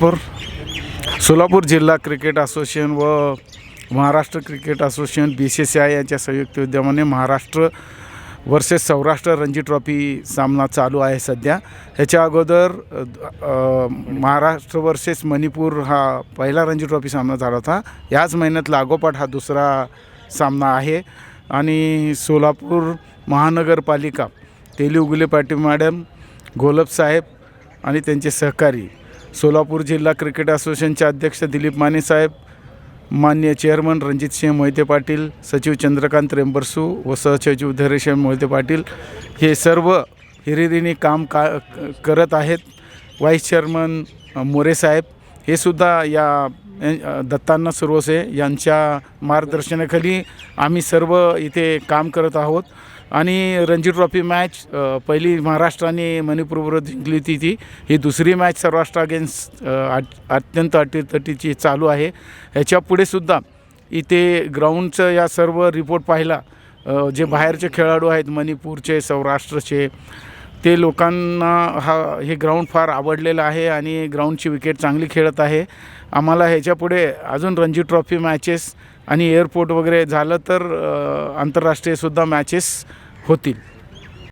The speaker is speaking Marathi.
सोलापूर. सोलापूर जिल्हा क्रिकेट असोसिएशन व Maharashtra cricket association B C C I यांच्या संयुक्त उद्यमाने महाराष्ट्र वर्सेस सौराष्ट्र रणजी ट्रॉफी सामना चालू आहे सध्या. ह्याच्या अगोदर महाराष्ट्र वर्सेस मणिपूर हा पहिला रणजी ट्रॉफी सामना झाला होता. याच महिन्यात लागोपाठ हा दुसरा सामना आहे. आणि सोलापूर महानगरपालिका तेलुगुले पाटील मॅडम गोलब साहेब आणि त्यांचे सहकारी सोलापूर जिल्हा क्रिकेट असोसिएशनचे अध्यक्ष दिलीप माने साहेब मान्य चेअरमन रणजितसिंह मोहिते पाटील सचिव चंद्रकांत रेंबरसू व सहसचिव धैर्यसिंह मोहिते पाटील हे सर्व हिरिरीने काम का करत आहेत. व्हाईस चेअरमन मोरे साहेब हे सुद्धा या दत्तांना दत्तांना सुरवसे यांच्या मार्गदर्शनाखाली आम्ही सर्व इथे काम करत आहोत. आणि रणजी ट्रॉफी मॅच पहिली महाराष्ट्राने मणिपूरबरोबर जिंकली होती ती. ही दुसरी मॅच सौराष्ट्र अगेन्स्ट अत्यंत अटीतटीची चालू आहे. ह्याच्या पुढे सुद्धा इथे ग्राउंडचं या सर्व रिपोर्ट पाहिला. जे बाहेरचे खेळाडू आहेत मणिपूरचे सौराष्ट्रचे ते लोकांना हा हे ग्राउंड फार आवडलेलं आहे आणि ग्राउंडची विकेट चांगली खेळत आहे. आम्हाला ह्याच्यापुढे अजून रणजी ट्रॉफी मॅचेस आणि एअरपोर्ट वगैरे झालं तर आंतरराष्ट्रीयसुद्धा मॅचेस होतील.